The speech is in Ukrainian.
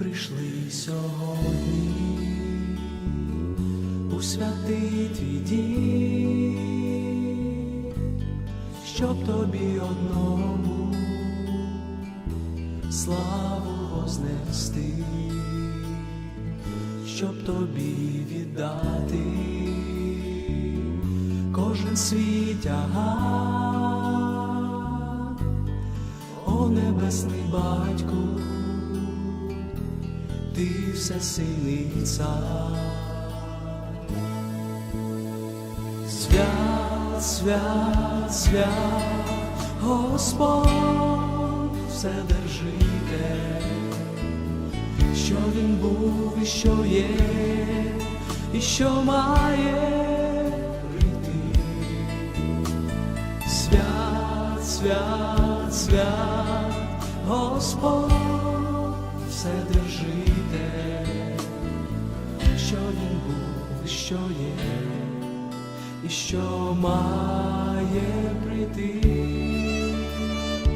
прийшли сьогодні у святий твій дім, щоб тобі одному славу вознести, щоб тобі віддати кожен свій тягар, о небесний батьку, ти всесильний цар. Свят, свят, свят, Господь Вседержитель, що він був і що є, і що має прийти. Свят, свят, свят, Господь Вседержитель, що є і що має прийти.